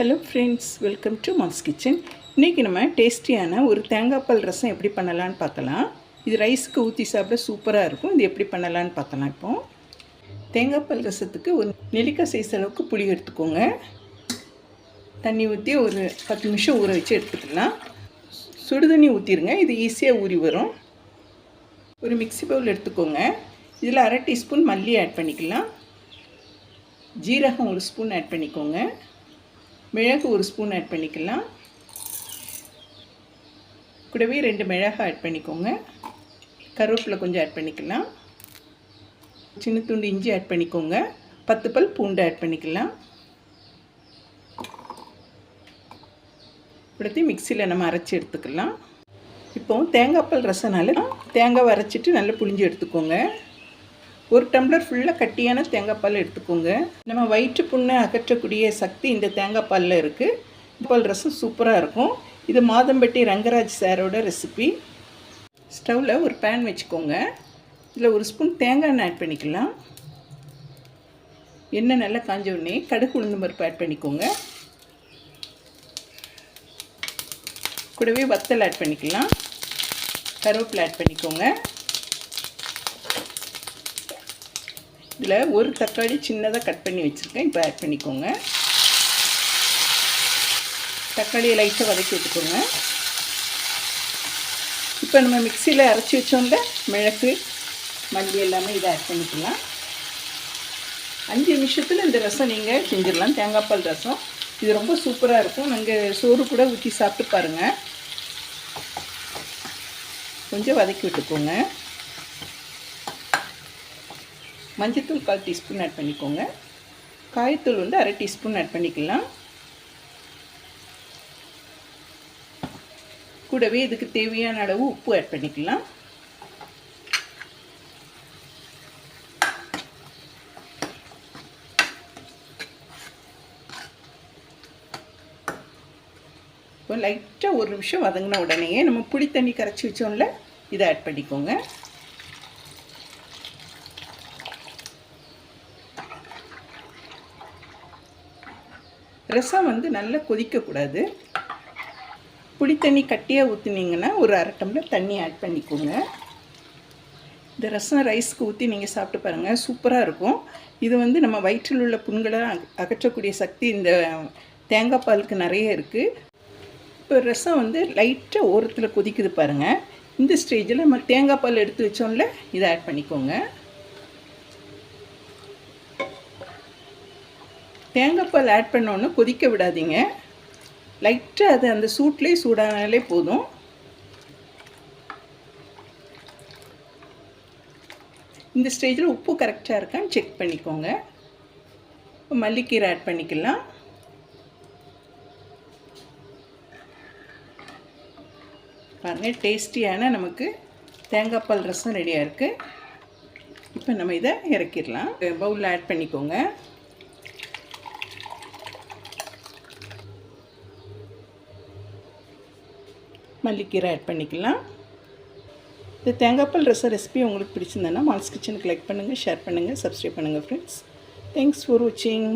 Hello friends welcome to mass kitchen இன்றைக்கி நம்ம டேஸ்டியான ஒரு தேங்காய் பால் ரசம் எப்படி பண்ணலான்னு பார்க்கலாம். இது ரைஸ்க்கு ஊற்றி சாப்பிட சூப்பராக இருக்கும். இது எப்படி பண்ணலான்னு பார்த்தலாம் இப்போது தேங்காய் பால் ரசத்துக்கு ஒரு நெல்லிக்காய் சைஸ் அளவுக்கு புளி எடுத்துக்கோங்க. தண்ணி ஊற்றி ஒரு பத்து நிமிஷம் ஊற வச்சு எடுத்துக்கலாம். சுடு தண்ணி ஊற்றிடுங்க இது ஈஸியாக ஊறி வரும். ஒரு மிக்ஸி பவுல் எடுத்துக்கோங்க. இதில் அரை டீஸ்பூன் மல்லி ஆட் பண்ணிக்கலாம். ஜீரகம் ஒரு ஸ்பூன் ஆட் பண்ணிக்கோங்க. மிளகு ஒரு ஸ்பூன் ஆட் பண்ணிக்கலாம். கூடவே ரெண்டு மிளகு ஆட் பண்ணிக்கோங்க. கருவேப்பிலை கொஞ்சம் ஆட் பண்ணிக்கலாம். சின்ன துண்டு இஞ்சி ஆட் பண்ணிக்கோங்க. பத்து பல் பூண்டு ஆட் பண்ணிக்கலாம். இப்படி மிக்சியில் நம்ம அரைச்சி எடுத்துக்கலாம். இப்போ தேங்காய் பால் ரசனால தேங்காய் அரைச்சிட்டு நல்லா புளிஞ்சு எடுத்துக்கோங்க. ஒரு டம்ளர் ஃபுல்லாக கட்டியான தேங்காய் பால் எடுத்துக்கோங்க. நம்ம வயிற்று புண்ணை அகற்றக்கூடிய சக்தி இந்த தேங்காய் பாலில் இருக்குது பால் ரசம் சூப்பராக இருக்கும். இது மாதம்பட்டி ரங்கராஜ் சாரோட ரெசிபி ஸ்டவ்வில் ஒரு பேன் வச்சுக்கோங்க. இதில் ஒரு ஸ்பூன் தேங்காய் எண்ணெய் ஆட் பண்ணிக்கலாம். எண்ணெய் நல்லா காஞ்ச உடனே கடுகு உளுந்து பருப்பு ஆட் பண்ணிக்கோங்க. கூடவே வத்தல் ஆட் பண்ணிக்கலாம். கருவேப்பில் ஆட் பண்ணிக்கோங்க. இதில் ஒரு தக்காளி சின்னதாக கட் பண்ணி வச்சுருக்கேன். இப்போ ஆட் பண்ணிக்கோங்க. தக்காளியை லைட்டாக வதக்கி விட்டுக்கோங்க. இப்போ நம்ம மிக்சியில் அரைச்சி வச்சோம்ல மிளகு மல்லி எல்லாமே இதை ஆட் பண்ணிக்கலாம். அஞ்சு நிமிஷத்தில் இந்த ரசம் நீங்கள் செஞ்சிடலாம். தேங்காய் பால் ரசம். இது ரொம்ப சூப்பராக இருக்கும். நாங்கள் சோறு கூட ஊற்றி சாப்பிட்டு பாருங்கள் கொஞ்சம் வதக்கி விட்டுக்கோங்க. மஞ்சத்தூள் கால் டீஸ்பூன் ஆட் பண்ணிக்கோங்க. காயத்தூள் வந்து அரை டீஸ்பூன் ஆட் பண்ணிக்கலாம். கூடவே இதுக்கு தேவையான அளவு உப்பு ஆட் பண்ணிக்கலாம். இப்போ லைட்டாக ஒரு நிமிஷம் வதங்கின உடனேயே நம்ம புளி தண்ணி கரைச்சி வச்சோம்ல இதை ஆட் பண்ணிக்கோங்க. ரசம் வந்து நல்லா கொதிக்கக்கூடாது. புளி தண்ணி கட்டியாக ஊற்றுனீங்கன்னா ஒரு அரை டம்ளர் தண்ணி ஆட் பண்ணிக்கோங்க. இந்த ரசம் ரைஸ்க்கு ஊற்றி நீங்கள் சாப்பிட்டு பாருங்கள் சூப்பராக இருக்கும். இது வந்து நம்ம வயிற்றில் உள்ள புண்களை அகற்றக்கூடிய சக்தி இந்த தேங்காய் பாலுக்கு நிறைய இருக்குது இப்போ ரசம் வந்து லைட்டாக ஓரத்தில் கொதிக்குது பாருங்கள் இந்த ஸ்டேஜில் நம்ம தேங்காய் பால் எடுத்து வச்சோம்ல இதை ஆட் பண்ணிக்கோங்க. தேங்காய் பால் ஆட் பண்ணோன்னு கொதிக்க விடாதீங்க. லைட்டாக அது அந்த சூட்லேயே சூடானாலே போதும். இந்த ஸ்டேஜில் உப்பு கரெக்டாக இருக்கான்னு செக் பண்ணிக்கோங்க. மல்லிக்கீரை ஆட் பண்ணிக்கலாம். பாருங்கள் டேஸ்டியான நமக்கு தேங்காய் பால் ரசம் ரெடியாக இருக்குது இப்போ நம்ம இதை இறக்கிடலாம். பவுலில் ஆட் பண்ணிக்கோங்க. மல்லிக்கீரை ஆட் பண்ணிக்கலாம். இந்த தேங்காய்பால் ரச ரெசிபி உங்களுக்கு பிடிச்சிருந்தேன்னா மால்ஸ் கிச்சனுக்கு லைக் பண்ணுங்கள் ஷேர் பண்ணுங்கள் சப்ஸ்கிரைப் பண்ணுங்கள் ஃப்ரெண்ட்ஸ் தேங்க்ஸ் ஃபார் வாட்சிங்